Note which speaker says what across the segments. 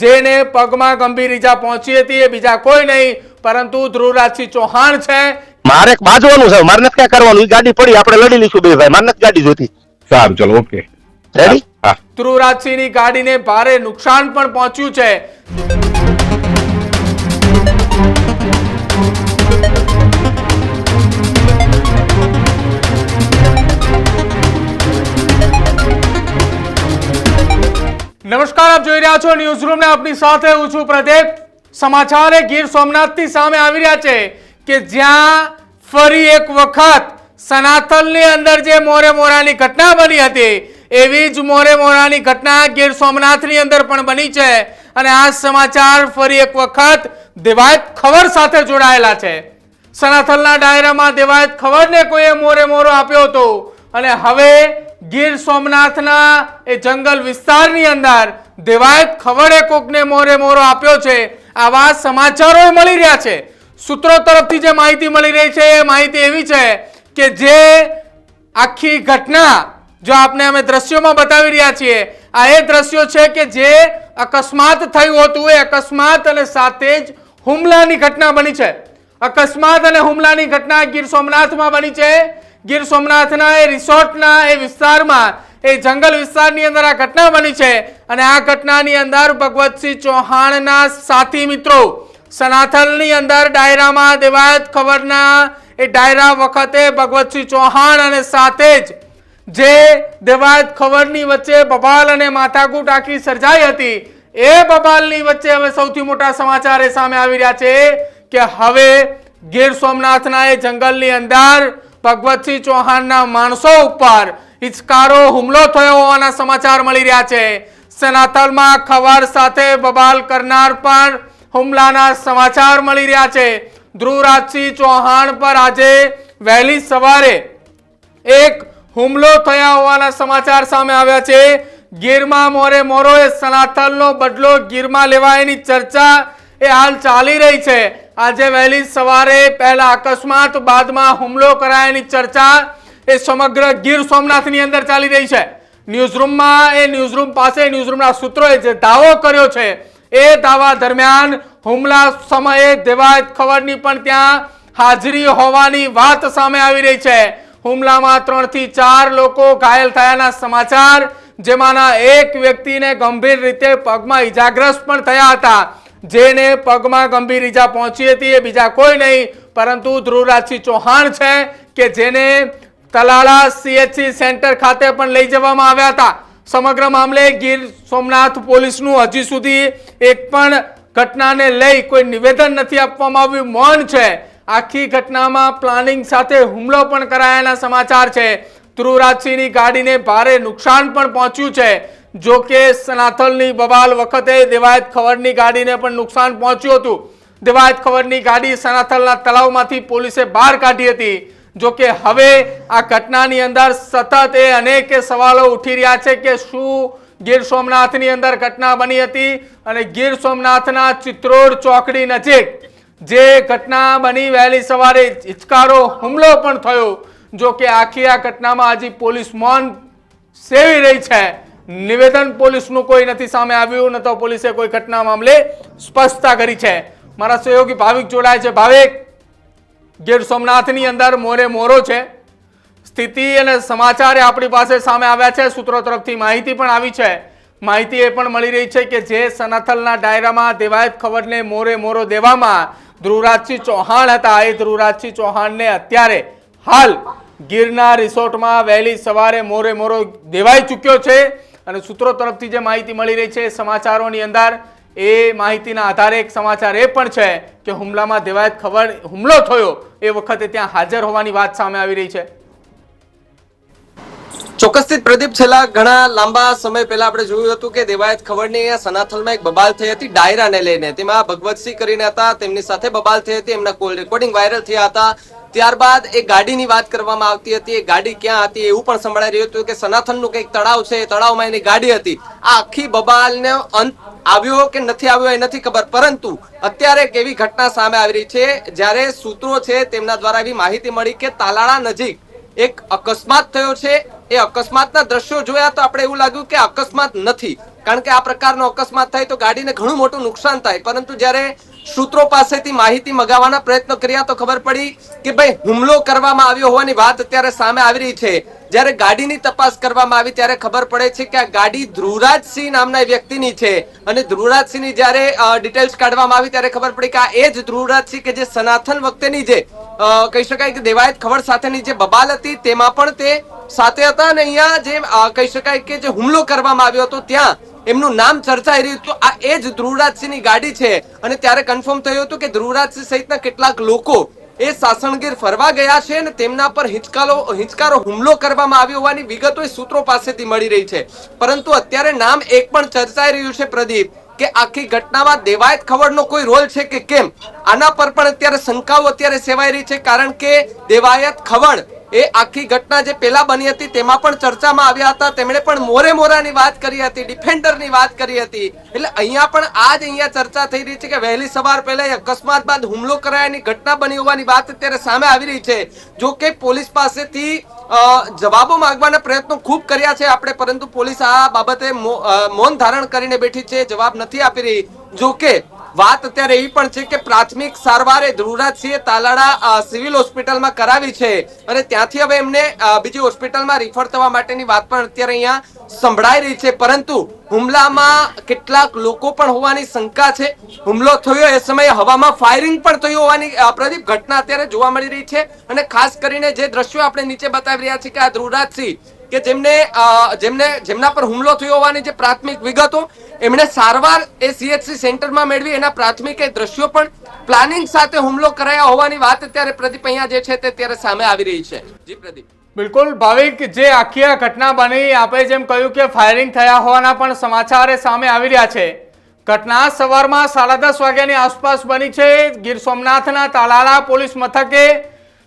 Speaker 1: જેને પગમાં ગંભીર ઈજા પહોંચી હતી એ બીજા કોઈ નહીં પરંતુ ધ્રુવરાજસિંહ ચૌહાણ છે.
Speaker 2: મારે બાજવાનું છે મારે નથી ક્યાં કરવાનું ગાડી પડી આપણે લડી લઈશું બે ભાઈ મારે નથી ગાડી જોતી
Speaker 3: સારું ચલો ઓકે.
Speaker 2: રેડી
Speaker 3: ની
Speaker 1: ધ્રુવરાજસિંહની ગાડીને ભારે નુકસાન પણ પહોંચ્યું છે. નમસ્કાર, આપ જોઈ રહ્યા છો ન્યૂઝ રૂમ ને આપની સાથે હું છું પ્રદીપ. સમાચાર ગીર સોમનાથથી સામે આવી રહ્યા છે કે જ્યાં ફરી એક વખત સનાતનની અંદર જે મોરે મોરાની ઘટના બની હતી, એવી જ મોરે મોરાની ઘટના ગીર સોમનાથની અંદર પણ બની છે. અને આ સમાચાર ફરી એક વખત દેવાયત ખબર સાથે જોડાયેલા છે. સનાથલના ડાયરામાં દેવાયત ખબરને કોઈએ મોરે મોરો આપ્યો હતો? અને હવે ગીર સોમનાથના એ જંગલ વિસ્તારની અંદર દેવાયત ખવડે કોકને મોરે મોરો આપ્યો છે. આવા સમાચારો મળી રહ્યા છે. સૂત્રો તરફથી જે માહિતી મળી રહી છે, એ માહિતી એવી છે કે જે આખી ઘટના જો આપને અમે દ્રશ્યોમાં બતાવી રહ્યા છીએ, આ એ દ્રશ્યો છે કે જે અકસ્માત થયું હતું. એ અકસ્માત અને સાથે જ હુમલાની ઘટના બની છે. અકસ્માત અને હુમલાની ઘટના ગીર સોમનાથમાં બની છે. ગીર સોમનાથના એ રિસોર્ટના એ વિસ્તારમાં એ જંગલ વિસ્તારની અંદર આ ઘટના બની છે અને આ ઘટનાની અંદર ભગવતસિંહ ચૌહાણના સાથી મિત્રો સનાથલની અંદર ડાયરામાં દેવાયત ખબરના એ ડાયરા વખતે ભગવતસિંહ ચૌહાણ અને સાથે જ જે દેવાયત ખબરની વચ્ચે બબાલ અને માથાકૂટ આખી સર્જાઈ હતી, એ બબાલની વચ્ચે હવે સૌથી મોટા સમાચાર એ સામે આવી રહ્યા છે કે હવે ગીર સોમનાથના એ જંગલની અંદર ભગવતસિંહ ચૌહાણના માણસો ઉપર હિચકારો, હુમલો થયો હોવાના સમાચાર મળી રહ્યા છે. સનાતલમાં ખવાર સાથે બબાલ કરનાર પણ હુમલાના સમાચાર મળી રહ્યા છે. ધ્રુવરાજસિંહ ચૌહાણ પર આજે વહેલી સવારે એક હુમલો થયા હોવાના સમાચાર સામે આવ્યા છે. ગીરમાં મોરે મોરો એ સનાતનનો બદલો ગીરમાં લેવાયની ચર્ચા એ હાલ ચાલી રહી છે. આજે વહેલી સવારે પહેલા અકસ્માત, બાદમાં હુમલો કરાયાની ચર્ચા એ સમગ્ર ગીર સોમનાથની અંદર ચાલી રહી છે. ન્યૂઝરૂમમાં એ ન્યૂઝરૂમ પાસે, ન્યૂઝરૂમના સૂત્રોએ જે દાવો કર્યો છે, એ દાવા દરમિયાન હુમલા સમયે દેવાયત ખબરની પણ ત્યાં હાજરી હોવાની વાત સામે આવી રહી છે. હુમલામાં ત્રણથી ચાર લોકો ઘાયલ થયાના સમાચાર, જેમાંના એક વ્યક્તિને ગંભીર રીતે પગમાં ઈજાગ્રસ્ત પણ થયા હતા. જેને પગમાં ગંભીર ઈજા પહોંચી હતી એ બીજા કોઈ નહીં, પરંતુ ધ્રુવરાજસિંહ ચૌહાણ છે કે જેને તલાળા સીએચસી સેન્ટર ખાતે પણ લઈ જવામાં આવ્યા હતા. સમગ્ર મામલે ગીર સોમનાથ પોલીસનું હજી સુધી એક પણ ઘટનાને લઈ કોઈ નિવેદન નથી આપવામાં આવ્યું. મૌન છે. આખી ઘટનામાં પ્લાનિંગ સાથે હુમલો પણ કરાયાના સમાચાર છે. ધ્રુવરાજસિંહની ગાડીને ભારે નુકસાન પણ પહોંચ્યું છે. જો કે સનાથલની બબાલ વખતે દેવાયત ખબરની ગાડીને પણ નુકસાન પહોંચ્યું હતું. દેવાયત ખબરની ગાડી સનાથલના તળાવમાંથી પોલીસે બહાર કાઢી હતી. જો કે હવે આ ઘટનાની અંદર સતત એ અનેક સવાલો ઉઠી રહ્યા છે કે શું ગીર સોમનાથની અંદર ઘટના બની હતી અને ગીર સોમનાથના ચિત્રોડ ચોકડી નજીક જે ઘટના બની વહેલી સવારે હિચકારો હુમલો પણ થયો. જો કે આખી આ ઘટનામાં હજી પોલીસ મૌન સેવી રહી છે. નિવેદન પોલીસનું કોઈ નથી સામે આવ્યું, ન તો પોલીસે કોઈ ઘટના મામલે સ્પષ્ટતા કરી છે. મારા સહયોગી ભાવિક જોડાય છે. ભાવિક, ગીર સોમનાથની અંદર મોરે મોરો છે. સ્થિતિ અને સમાચાર આપણી પાસે સામે આવ્યા છે. સૂત્રો તરફથી માહિતી પણ આવી છે. માહિતી એ પણ મળી રહી છે કે જે સનાથલના ડાયરામાં દેવાયત ખબરને મોરે મોરો દેવામાં ધ્રુવરાજસિંહ ચૌહાણ હતા. એ ધ્રુવરાજસિંહ ચૌહાણને અત્યારે હાલ ગીરના રિસોર્ટમાં વહેલી સવારે મોરે મોરો દેવાઈ ચૂક્યો છે. અને સૂત્રો તરફથી જે માહિતી મળી રહી છે સમાચારોની અંદર, એ માહિતીના આધારે એક સમાચાર એ પણ છે કે હુમલામાં દેવાયત ખબર હુમલો થયો એ વખતે ત્યાં હાજર હોવાની વાત સામે આવી રહી છે.
Speaker 4: ચોક્કસથી પ્રદીપ છેલ્લા ઘણા લાંબા સમય પહેલા આપણે જોયું હતું કે દેવાયત અહીંયા સનાથલમાં એક બબાલ થઈ હતી ડાયરાને લઈને. તેમાં ભગવતસિંહ કરીને હતા, તેમની સાથે બબાલ થઈ હતી, એમના કોલ રેકોર્ડિંગ વાયરલ થયા હતા. ત્યારબાદ એ ગાડીની વાત કરવામાં આવતી હતી, એ ગાડી ક્યાં હતી એવું પણ સંભળાઈ રહ્યું હતું કે સનાથનનું કંઈક તળાવ છે, એ તળાવમાં એની ગાડી હતી. આ આખી બબાલને અંત આવ્યો કે નથી આવ્યો એ નથી ખબર, પરંતુ અત્યારે એક એવી ઘટના સામે આવી રહી છે, જ્યારે સૂત્રો છે તેમના દ્વારા એવી માહિતી મળી કે તાલાળા નજીક એક અકસ્માત થયો છે. એ અકસ્માતના દ્રશ્યો જોયા તો આપણે એવું લાગ્યું કે અકસ્માત નથી. કારણ કે આ પ્રકારનો અકસ્માત થાય તો ગાડીને ઘણું મોટું નુકસાન થાય. પરંતુ જ્યારે સૂત્રો પાસેથી માહિતી મગાવવાના પ્રયત્નો કર્યા તો ખબર પડી કે ભાઈ, હુમલો કરવામાં આવ્યો હોવાની વાત અત્યારે સામે આવી રહી છે. જ્યારે ગાડીની તપાસ કરવામાં આવી ત્યારે ખબર પડે છે કે આ ગાડી ધ્રુવરાજસિંહ નામના વ્યક્તિની છે. અને ધ્રુવરાજસિંહની જ્યારે ડિટેલ્સ કાઢવામાં આવી ત્યારે ખબર પડી કે આ એ જ ધ્રુવરાજસિંહ કે જે સનાતન વખતેની જે કહી શકાય કે દેવાયત ખબર સાથેની જે બબાલ હતી, તેમાં પણ તે સાથે હતા અને અહીંયા જે કહી શકાય કે જે હુમલો કરવામાં આવ્યો હતો, ત્યાં એમનું નામ ચર્ચાઈ રહ્યું હતું. આ એ જ ધ્રુવરાજસિંહની ગાડી છે અને ત્યારે કન્ફર્મ થયું હતું કે ધ્રુવરાજસિંહ સહિતના કેટલાક લોકો એ સાસણગીર ફરવા ગયા છે અને તેમના પર હિંચકારો હિંચકારો હુમલો કરવામાં આવ્યો હોવાની વિગતો સૂત્રો પાસેથી મળી રહી છે. પરંતુ અત્યારે નામ એક પણ ચર્ચાઈ રહ્યું છે પ્રદીપ. કે આખી ઘટનામાં દેવાયત ખવડનો કોઈ રોલ છે કે કેમ? આના પર પણ અત્યારે શંકાઓ અત્યારે સેવાઈ રહી છે કારણ કે દેવાયત ખવડ એ આખી ઘટના જે પેલા બની હતી, તેમાં પણ ચર્ચામાં આવ્યા હતા. તેમણે પણ મોરે મોરાની વાત કરી હતી, ડિફેન્ડરની વાત કરી હતી. એટલે અહીંયા પણ આ જ અહીંયા ચર્ચા થઈ રહી છે કે વહેલી સવાર પહેલા અકસ્માત બાદ હુમલો કરાયાની ઘટના બની હોવાની વાત અત્યારે સામે આવી રહી છે. જો કે પોલીસ પાસેથી જવાબો માંગવાના પ્રયત્નો ખૂબ કર્યા છે આપણે, પરંતુ પોલીસ આ બાબતે મૌન ધારણ કરીને બેઠી છે, જવાબ નથી આપી રહી. જો કે વાત અત્યારે એવી પણ છે કે પ્રાથમિક સારવાર એ ધ્રુવરાજસિંહે તાલાળા સિવિલ હોસ્પિટલમાં કરાવી છે. અને ત્યાંથી હવે એમને બીજી હોસ્પિટલમાં રિફર થવા માટેની વાત પણ અત્યારે અહીંયા સંભળાઈ રહી છે. પરંતુ હુમલામાં કેટલાક લોકો પણ હોવાની શંકા છે. હુમલો થયો એ સમયે હવામાં ફાયરિંગ પણ થયું હોવાની પ્રદીપ ઘટના અત્યારે જોવા મળી રહી છે. અને ખાસ કરીને જે દ્રશ્યો આપણે નીચે બતાવી રહ્યા છીએ કે આ ધ્રુવરાજસિંહ કે જેમને જેમને, જેમના પર હુમલો થયો હોવાની જે પ્રાથમિક વિગતો, એમણે સારવાર એ સીએચસી સેન્ટરમાં મેળવી, એના પ્રાથમિક એ દ્રશ્યો પણ પ્લાનિંગ સાથે હુમલો કરાયા હોવાની વાત અત્યારે પ્રદીપ અહીંયા જે છે તે અત્યારે સામે આવી રહી છે. જી પ્રદીપ.
Speaker 1: બિલકુલ, ભાવિક, જે આખી આ ઘટના બની, આપણે જેમ કહ્યું કે ફાયરિંગ થયા હોવાના પણ સમાચાર સામે આવી રહ્યા છે. ઘટના સવારમાં સાડા દસ વાગ્યાની આસપાસ બની છે. ગીર સોમનાથના તાલાળા પોલીસ મથકે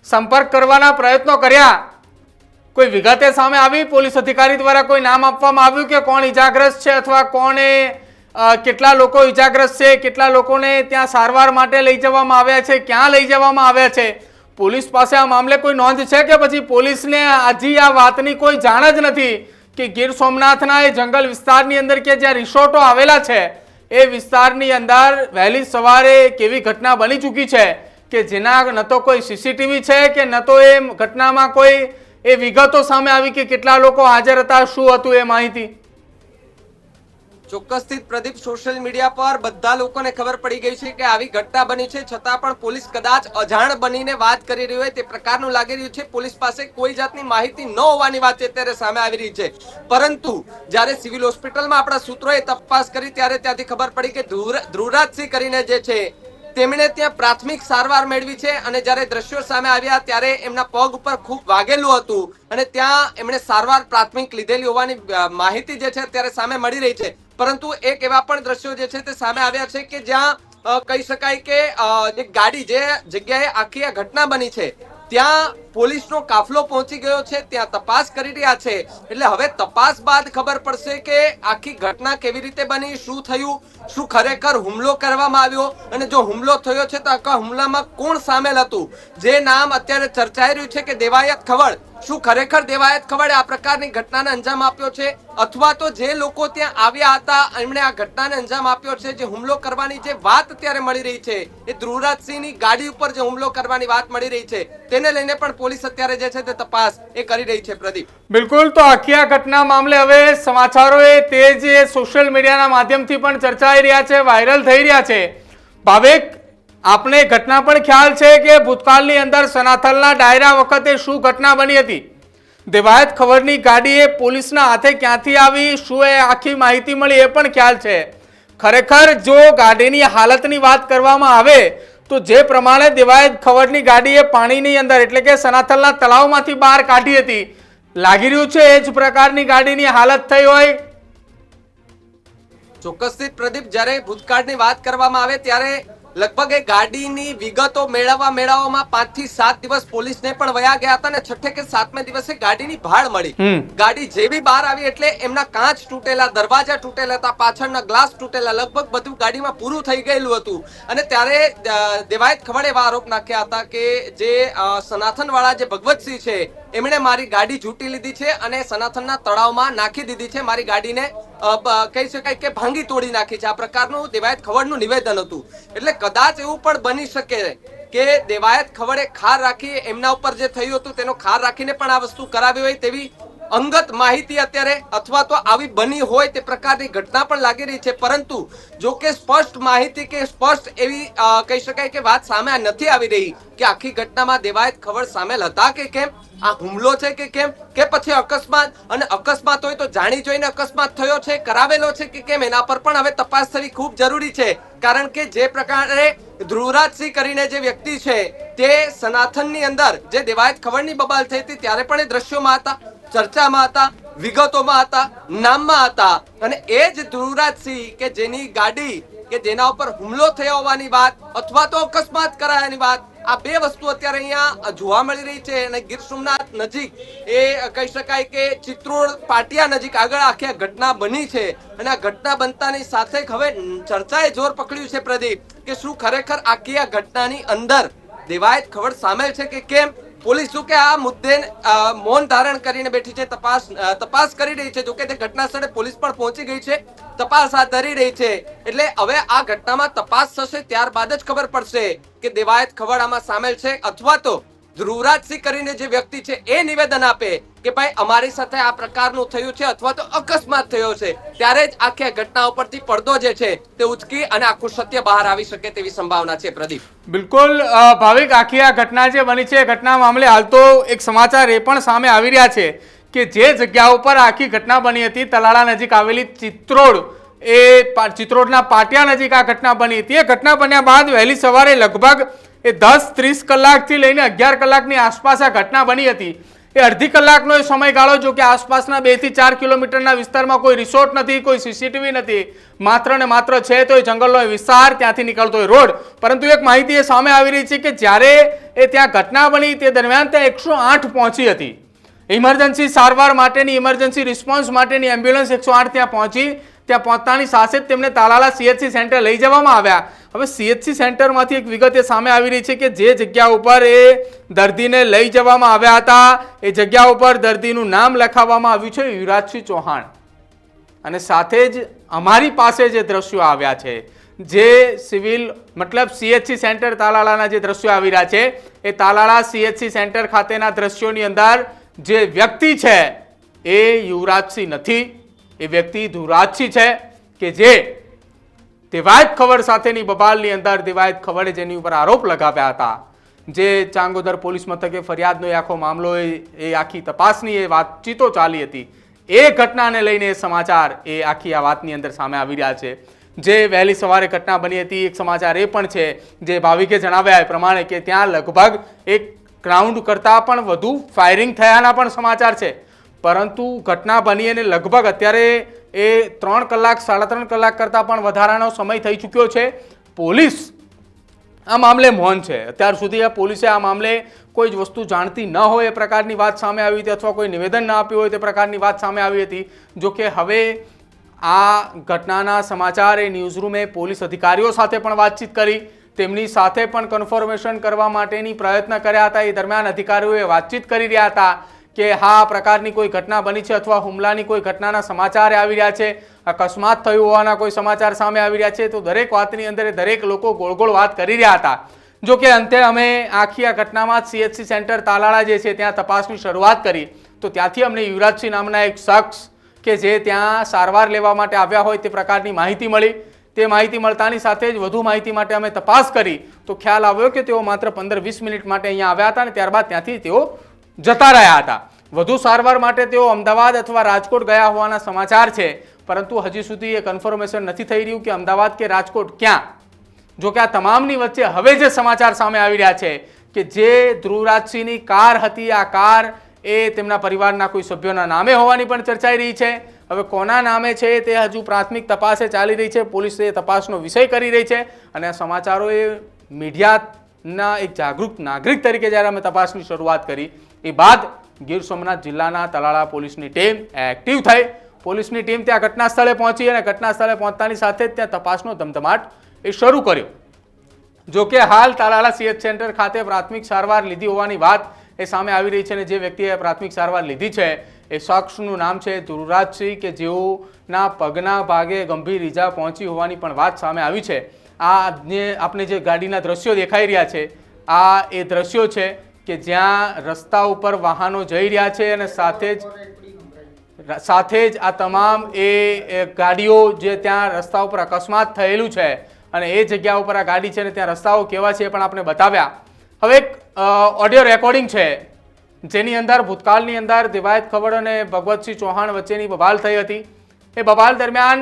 Speaker 1: સંપર્ક કરવાના પ્રયત્નો કર્યા. કોઈ વિગતે સામે આવી? પોલીસ અધિકારી દ્વારા કોઈ નામ આપવામાં આવ્યું કે કોણ ઈજાગ્રસ્ત છે અથવા કોણે કેટલા લોકો ઈજાગ્રસ્ત છે, કેટલા લોકોને ત્યાં સારવાર માટે લઈ જવામાં આવ્યા છે, ક્યાં લઈ જવામાં આવ્યા છે? પોલીસ પાસે આ મામલે કોઈ નોંધ છે કે પછી પોલીસને હજી આ વાતની કોઈ જાણ જ નથી કે ગીર સોમનાથના એ જંગલ વિસ્તારની અંદર કે જ્યાં રિસોર્ટો આવેલા છે, એ વિસ્તારની અંદર વહેલી સવારે કેવી ઘટના બની ચૂકી છે? કે જેના ન તો કોઈ સીસીટીવી છે કે ન તો એ ઘટનામાં કોઈ એ વિગતો સામે આવી કે કેટલા લોકો હાજર હતા, શું હતું એ માહિતી?
Speaker 4: ચોક્કસથી પ્રદીપ સોશિયલ મીડિયા પર બધા લોકોને ખબર પડી ગઈ છે કે આવી ઘટના બની છે. છતાં પણ પોલીસ કદાચ અજાણ બનીને વાત કરી રહી હોય તે પ્રકારનું લાગી રહ્યું છે. પોલીસ પાસે કોઈ જાતની માહિતી ન હોવાની વાત અત્યારે સામે આવી રહી છે. પરંતુ જ્યારે સિવિલ હોસ્પિટલમાં આપણા સૂત્રોએ તપાસ કરી, ત્યારે ત્યાંથી ખબર પડી કે ધ્રુવ- ધ્રુવરાજસિંહ કરીને જે છે તેમણે ત્યાં પ્રાથમિક સારવાર મેળવી છે અને જ્યારે દ્રશ્યો સામે આવ્યા ત્યારે એમના પગ ઉપર ખૂબ વાગેલું હતું અને ત્યાં એમણે સારવાર પ્રાથમિક લીધેલી હોવાની માહિતી જે છે અત્યારે સામે મળી રહી છે. પરંતુ એક એવા પણ દ્રશ્યો જે છે તે સામે આવ્યા છે કે જ્યાં કહી શકાય કે જે ગાડી જે જગ્યાએ આખી આ ઘટના બની છે, ત્યાં પોલીસનો કાફલો પહોંચી ગયો છે, ત્યાં તપાસ કરી રહ્યા છે. એટલે હવે તપાસ બાદ ખબર પડશે કે આખી ઘટના કેવી રીતે બની, શું થયું શું ખરેખર હુમલો કરવામાં આવ્યો? અને જો હુમલો થયો છે તો આખા હુમલામાં કોણ સામેલ હતું? જે નામ અત્યારે ચર્ચાઈ રહ્યું છે કે દેવાયત ખવડ. શું ખરેખર દેવાયત ખવડે આ પ્રકારની ઘટનાને અંજામ આપ્યો છે? અથવા તો જે લોકો ત્યાં આવ્યા હતા, એમણે આ ઘટનાને અંજામ આપ્યો છે, જે હુમલો કરવાની જે વાત અત્યારે મળી રહી છે, એ ધ્રુવરાજસિંહની ગાડી ઉપર જે હુમલો કરવાની વાત મળી રહી છે, તેને લઈને પણ પોલીસ અત્યારે જે છે તે તપાસ એ કરી રહી છે, પ્રદીપ.
Speaker 1: બિલકુલ, તો આખી આ ઘટના મામલે હવે સમાચારોએ તે જે સોશિયલ મીડિયાના માધ્યમથી પણ ચર્ચાઈ રહ્યા છે, વાયરલ થઈ રહ્યા છે. ભાવેક આપને ઘટના પણ ખ્યાલ છે કે ભૂતકાળની અંદર સનાથલના ડાયરા વખતે શું ઘટના બની હતી? દેવાયત ખબરની ગાડી એ પોલીસના હાથે ક્યાંથી આવી, શું એ આખી માહિતી મળી એ પણ ખ્યાલ છે. ખરેખર જો ગાડીની હાલતની વાત કરવામાં આવે, તો જે પ્રમાણે દેવાયત ખવડની ગાડીએ પાણીની અંદર એટલે કે સનાથલના તળાવમાંથી બહાર કાઢી હતી. લાગી રહ્યું છે એ જ પ્રકારની ગાડીની હાલત થઈ હોય?
Speaker 4: ચોક્કસથી પ્રદીપ, જ્યારે ભૂતકાળની વાત કરવામાં આવે ત્યારે લગભગ એ ગાડીની વિગતો મેળવવા મેળવવામાં પાંચથી સાત દિવસ પોલીસને પણ વયા ગયા હતા અને છઠ્ઠે કે સાતમે દિવસે ગાડીની ભાળ મળી. ગાડી જેવી બહાર આવી એટલે એમના કાચ તૂટેલા દરવાજા તૂટેલા હતા પાછળના ગ્લાસ તૂટેલા લગભગ બધું ગાડીમાં પૂરું થઈ ગયેલું હતું. અને ત્યારે દેવાયત ખવડે એવા આરોપ નાખ્યા હતા કે જે સનાથનવાળા જે ભગવતસિંહ છે એમણે મારી ગાડી ઝૂંટી લીધી છે અને સનાથનના તળાવમાં નાખી દીધી છે મારી ગાડીને કહી શકાય કે ભાંગી તોડી નાખી છે. આ પ્રકારનું દેવાયત ખવડનું નિવેદન હતું. એટલે કદાચ એવું પણ બની શકે કે દેવાયત ખવડે ખાર રાખી એમના ઉપર જે થયું હતું તેનો ખાર રાખીને પણ આ વસ્તુ કરાવી હોય તેવી અંગત માહિતી અત્યારે અથવા તો આવી બની હોય તે પ્રકારની ઘટના પણ લાગી રહી છે. પરંતુ જો કે સ્પષ્ટ માહિતી કે સ્પષ્ટ એવી કહી શકાય કે વાત સામે નથી આવી રહી કે આખી ઘટનામાં દેવાયત ખબર સામેલ હતા કે કેમ, આ હુમલો છે કે કેમ, કે પછી અકસ્માત, અને અકસ્માત હોય તો જાણી જોઈને અકસ્માત થયો છે, કરાવેલો છે કે કેમ, એના પર પણ હવે તપાસ થવી ખૂબ જરૂરી છે. કારણ કે જે પ્રકારે ધ્રુવરાજસિંહ કરીને જે વ્યક્તિ છે તે સનાતનની અંદર જે દેવાયત ખબરની બબાલ થઈ હતી ત્યારે પણ એ દ્રશ્યોમાં હતા. ચર્ચામાં હતા, વિગતોમાં હતા, નામમાં હતા. અને એ જ ધ્રુવરાજસિંહ કે જેની ગાડી કે જેના ઉપર હુમલો થયો હોવાની વાત અથવા તો અકસ્માત કરાયાની વાત, આ બે વસ્તુ અત્યારે અહીંયા જોવા મળી રહી છે. અને ગીર સોમનાથ નજીક એ કહી શકાય કે ચિત્રોડ પાટિયા નજીક આગળ આખી ઘટના બની છે. અને આ ઘટના બનતાની સાથે હવે ચર્ચાએ જોર પકડ્યું છે પ્રદીપ કે શું ખરેખર આખી આ ઘટનાની અંદર દેવાયત ખબર સામેલ છે કે કેમ? પોલીસ શું કે આ મુદ્દે મૌન ધારણ કરીને બેઠી છે, તપાસ તપાસ કરી રહી છે. જોકે તે ઘટના સ્થળે પોલીસ પણ પહોંચી ગઈ છે, તપાસ હાથ ધરી રહી છે. એટલે હવે આ ઘટનામાં તપાસ થશે, ત્યારબાદ જ ખબર પડશે કે દેવાયત આમાં સામેલ છે, અથવા તો ધ્રુવરાજસિંહ કરીને જે વ્યક્તિ છે એ નિવેદન આપે કે ભાઈ, અમારી સાથે આ પ્રકારનું થયું છે અથવા તો અકસ્માત થયો છે, ત્યારે જ આખી ઘટના ઉપરથી પડદો જે છે તે ઉચકી અને આખું સત્ય બહાર આવી શકે તેવી સંભાવના છે, પ્રદીપ.
Speaker 1: બિલકુલ ભાવિક, આખી આ ઘટના જે બની છે ઘટના મામલે હાલ તો એક સમાચાર એ પણ સામે આવી રહ્યા છે કે જે જગ્યા ઉપર આખી ઘટના બની હતી, તલાળા નજીક આવેલી ચિત્રોડ, એ ચિત્રોડના પાટિયા નજીક આ ઘટના બની હતી. એ ઘટના બન્યા બાદ વહેલી સવારે લગભગ એ દસ ત્રીસ કલાકથી લઈને અગિયાર કલાકની આસપાસ આ ઘટના બની હતી. એ અડધી કલાકનો એ સમયગાળો, જો કે આસપાસના બેથી ચાર કિલોમીટરના વિસ્તારમાં કોઈ રિસોર્ટ નથી, કોઈ સીસીટીવી નથી. માત્ર ને માત્ર છે તો એ જંગલનો વિસ્તાર, ત્યાંથી નીકળતો હોય રોડ. પરંતુ એક માહિતી એ સામે આવી રહી છે કે જ્યારે એ ત્યાં ઘટના બની, તે દરમિયાન ત્યાં એકસો આઠ પહોંચી હતી. ઇમરજન્સી સારવાર માટેની ઇમરજન્સી રિસ્પોન્સ માટેની એમ્બ્યુલન્સ એકસો આઠ ત્યાં પહોંચી. ત્યાં પહોંચતાની સાથે જ તેમને તાલાલા સીએચસી સેન્ટર લઈ જવામાં આવ્યા. હવે સીએચસી સેન્ટરમાંથી એક વિગત એ સામે આવી રહી છે કે જે જગ્યા ઉપર એ દર્દીને લઈ જવામાં આવ્યા હતા, એ જગ્યા ઉપર દર્દીનું નામ લખાવવામાં આવ્યું છે યુવરાજસિંહ ચૌહાણ. અને સાથે જ અમારી પાસે જે દ્રશ્યો આવ્યા છે, જે સિવિલ મતલબ સીએચસી સેન્ટર તાલાળાના જે દ્રશ્યો આવી રહ્યા છે, એ તાલાળા સીએચસી સેન્ટર ખાતેના દ્રશ્યોની અંદર જે વ્યક્તિ છે એ યુવરાજસિંહ નથી. એ વ્યક્તિ ધુરાજસિંહ છે કે જે દિવાયત ખબર સાથેની બબાલની અંદર દિવાયત ખબરે જેની ઉપર આરોપ લગાવ્યા હતા. જે ચાંગોદર પોલીસ મથકે ફરિયાદનો એ આખો મામલો એ આખી તપાસની એ વાતચીતો ચાલી હતી. એ ઘટનાને લઈને સમાચાર એ આખી આ વાતની અંદર સામે આવી રહ્યા છે. જે વહેલી સવારે ઘટના બની હતી, એક સમાચાર એ પણ છે, જે ભાવિકે જણાવ્યા એ પ્રમાણે કે ત્યાં લગભગ એક ગ્રાઉન્ડ કરતાં પણ વધુ ફાયરિંગ થયાના પણ સમાચાર છે. પરંતુ ઘટના બની અને લગભગ અત્યારે એ ત્રણ કલાક, સાડા ત્રણ કલાક કરતાં પણ વધારાનો સમય થઈ ચૂક્યો છે. પોલીસ આ મામલે મૌન છે. અત્યાર સુધી આ પોલીસે આ મામલે કોઈ જ વસ્તુ જાણતી ન હોય એ પ્રકારની વાત સામે આવી હતી અથવા કોઈ નિવેદન ન આપ્યું હોય તે પ્રકારની વાત સામે આવી હતી. જો કે હવે આ ઘટનાના સમાચાર એ ન્યૂઝરૂમે પોલીસ અધિકારીઓ સાથે પણ વાતચીત કરી. તેમની સાથે પણ કન્ફર્મેશન કરવા માટેની પ્રયત્ન કર્યા હતા. એ દરમિયાન અધિકારીઓએ વાતચીત કરી રહ્યા હતા. કે હા, આ પ્રકારની કોઈ ઘટના બની છે અથવા હુમલાની કોઈ ઘટનાના સમાચાર આવી રહ્યા છે, અકસ્માત થયું હોવાના કોઈ સમાચાર સામે આવી રહ્યા છે, તો દરેક વાતની અંદર દરેક લોકો ગોળ ગોળ વાત કરી રહ્યા હતા. જો કે અંતે અમે આખી આ ઘટનામાં સીએચસી સેન્ટર તાલાળા જે છે ત્યાં તપાસની શરૂઆત કરી. તો ત્યાંથી અમને યુવરાજસિંહ નામના એક શખ્સ કે જે ત્યાં સારવાર લેવા માટે આવ્યા હોય તે પ્રકારની માહિતી મળી. તે માહિતી મળતાની સાથે જ વધુ માહિતી માટે અમે તપાસ કરી. તો ખ્યાલ આવ્યો કે તેઓ માત્ર પંદર વીસ મિનિટ માટે અહીંયા આવ્યા હતા અને ત્યારબાદ ત્યાંથી તેઓ જતા રહ્યા હતા. વધુ સારવાર માટે તેઓ અમદાવાદ અથવા રાજકોટ ગયા હોવાના સમાચાર છે, પરંતુ હજી સુધી એ કન્ફર્મેશન નથી થઈ રહ્યું કે અમદાવાદ કે રાજકોટ ક્યાં. જો કે આ તમામની વચ્ચે હવે જે સમાચાર સામે આવી રહ્યા છે કે જે ધ્રુવરાજસિંહની કાર હતી, આ કાર એ તેમના પરિવારના કોઈ સભ્યોના નામે હોવાની પણ ચર્ચાઈ રહી છે. હવે કોના નામે છે તે હજુ પ્રાથમિક તપાસે ચાલી રહી છે, પોલીસ એ તપાસનો વિષય કરી રહી છે અને આ સમાચારો એ મીડિયાના એક જાગૃત નાગરિક તરીકે જ્યારે અમે તપાસની શરૂઆત કરી એ બાદ ગીર સોમનાથ જિલ્લાના તલાળા પોલીસની ટીમ એક્ટિવ થઈ. પોલીસની ટીમ ત્યાં ઘટના સ્થળે પહોંચી અને ઘટના સ્થળે પહોંચતાની સાથે જ ત્યાં તપાસનો ધમધમાટ એ શરૂ કર્યો. જો કે હાલ તાલાલા સીએચ સેન્ટર ખાતે પ્રાથમિક સારવાર લીધી હોવાની વાત એ સામે આવી રહી છે અને જે વ્યક્તિએ પ્રાથમિક સારવાર લીધી છે એ શખ્સનું નામ છે ધ્રુવરાજસિંહ કે જેઓના પગના ભાગે ગંભીર ઈજા પહોંચી હોવાની પણ વાત સામે આવી છે. આ આપણે જે ગાડીના દ્રશ્યો દેખાઈ રહ્યા છે, આ એ દ્રશ્યો છે કે જ્યાં રસ્તા ઉપર વાહનો જઈ રહ્યા છે અને સાથે જ સાથે જ આ તમામ એ ગાડીઓ જે ત્યાં રસ્તા ઉપર અકસ્માત થયેલું છે અને એ જગ્યા ઉપર આ ગાડી છે અને ત્યાં રસ્તાઓ કેવા છે એ પણ આપણે બતાવ્યા. હવે એક ઓડિયો રેકોર્ડિંગ છે, જેની અંદર ભૂતકાળની અંદર દિવાયત ખબર અને ભગવતસિંહ ચૌહાણ વચ્ચેની બબાલ થઈ હતી. એ બબાલ દરમિયાન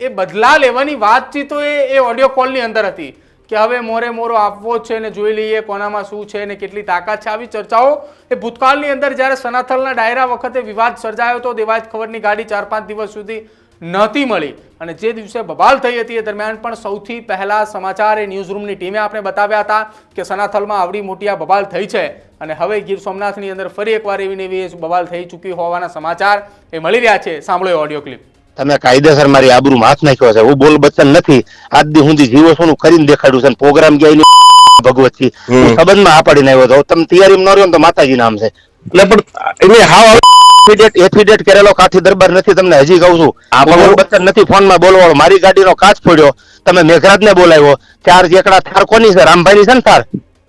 Speaker 1: એ બદલા લેવાની વાતચીતો એ ઓડિયો કોલની અંદર હતી. કે હવે મોરે મોરો આપવો જ છે ને જોઈ લઈએ કોનામાં શું છે ને કેટલી તાકાત છે. આવી ચર્ચાઓ એ ભૂતકાળની અંદર જ્યારે સનાથલના ડાયરા વખતે વિવાદ સર્જાયો હતો દેવાયત ખબરની ગાડી ચાર પાંચ દિવસ સુધી નહોતી મળી. અને જે દિવસે બબાલ થઈ હતી એ દરમિયાન પણ સૌથી પહેલા સમાચાર એ ન્યૂઝરૂમની ટીમે આપણે બતાવ્યા હતા કે સનાથલમાં આવડી મોટી આ બબાલ થઈ છે. અને હવે ગીર સોમનાથની અંદર ફરી એકવાર એવી ને એવી બબાલ થઈ ચૂકી હોવાના સમાચાર એ મળી રહ્યા છે. સાંભળો ઓડિયો ક્લિપ.
Speaker 2: તમે કાયદેસર મારી આબરૂમાં હાથ નાખ્યો છે. હું બોલ બચ્ચન નથી. આજ દી સુધી જીવો છું કરીને દેખાડ્યું છે પ્રોગ્રામ ગયા ભગવત ભગવતજી હું સંબંધમાં આ પાડીને આવ્યો હતો તમે તૈયારી ન રહ્યો તો માતાજી નામ છે.
Speaker 3: એટલે પણ એને હાવ
Speaker 2: એફિડેટ એફિડેટ કરેલો કાઠી દરબાર નથી તમને હજી કહું છું. આ બોલ. બચ્ચન નથી ફોનમાં બોલવાળો મારી ગાડીનો કાચ ફોડ્યો. તમે મેઘરાજને બોલાવ્યો. ચાર એકડા થાર કોની છે? રામભાઈની છે ને થાર?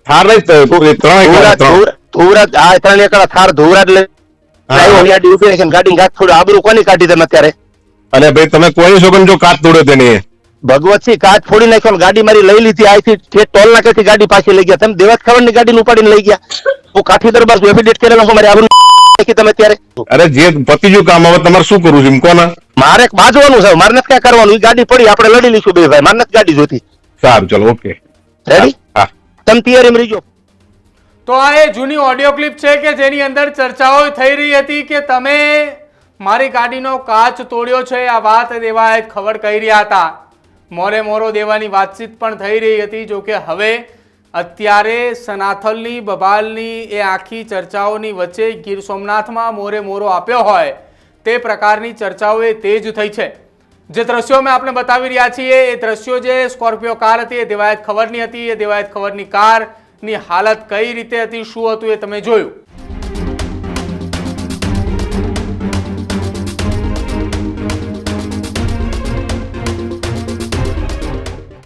Speaker 3: થાર નહીં
Speaker 2: ધુવરાજ આ ત્રણ એકડા થાર ધુવરાજ લઈ
Speaker 3: હા.
Speaker 2: ગાડી ગાડી ફોડ્યો. આબરૂ કોની કાઢી તમે અત્યારે?
Speaker 3: અને ભાઈ તમે કોઈ છોકરી જો કાચ તોડ્યો તેની
Speaker 2: ભગવતસિંહ કાચ ફોડી નાખ્યો ગાડી મારી લઈ લીધી. આથી ઠેઠ ટોલ નાકેથી ગાડી પાછી લઈ ગયા. તમે દેવાત ખબરની ગાડી ઉપાડીને લઈ ગયા. હું કાઠી દરબાર એફિડેટ કરેલો છું મારી આવું તમે ત્યારે.
Speaker 3: અરે જે પતિ જો કામ હવે તમારે શું કરવું છે? એમ કોના?
Speaker 2: મારે બાજવાનું છે મારે નથી ક્યાં કરવાનું. એ ગાડી પડી આપણે લડી લઈશું બે ભાઈ. મારે નથી ગાડી જોતી
Speaker 3: સારું ચલો ઓકે.
Speaker 2: રેડી
Speaker 3: હા
Speaker 2: તમે તૈયારીમાં રહીજો.
Speaker 1: તો આ એ જૂની ઓડિયો ક્લિપ છે કે જેની અંદર ચર્ચાઓ થઈ રહી હતી કે તમે મારી ગાડીનો કાચ તોડ્યો છે, આ વાત દેવાયત ખબર કહી રહ્યા હતા. મોરે મોરો દેવાની વાતચીત પણ થઈ રહી હતી જોકે હવે અત્યારે સનાથલની, બબાલની, એ આખી ચર્ચાઓની વચ્ચે ગીર સોમનાથમાં મોરે મોરો આપ્યો હોય, તે પ્રકારની ચર્ચાઓ એ તેજ થઈ છે. જે દ્રશ્યો મેં આપણે બતાવી રહ્યા છીએ, એ દ્રશ્યો જે સ્કોર્પિયો કાર હતી, એ દેવાયત ખબરની હતી, એ દેવાયત ખબરની કારની હાલત કઈ રીતે હતી, શું હતું એ તમે જોયું.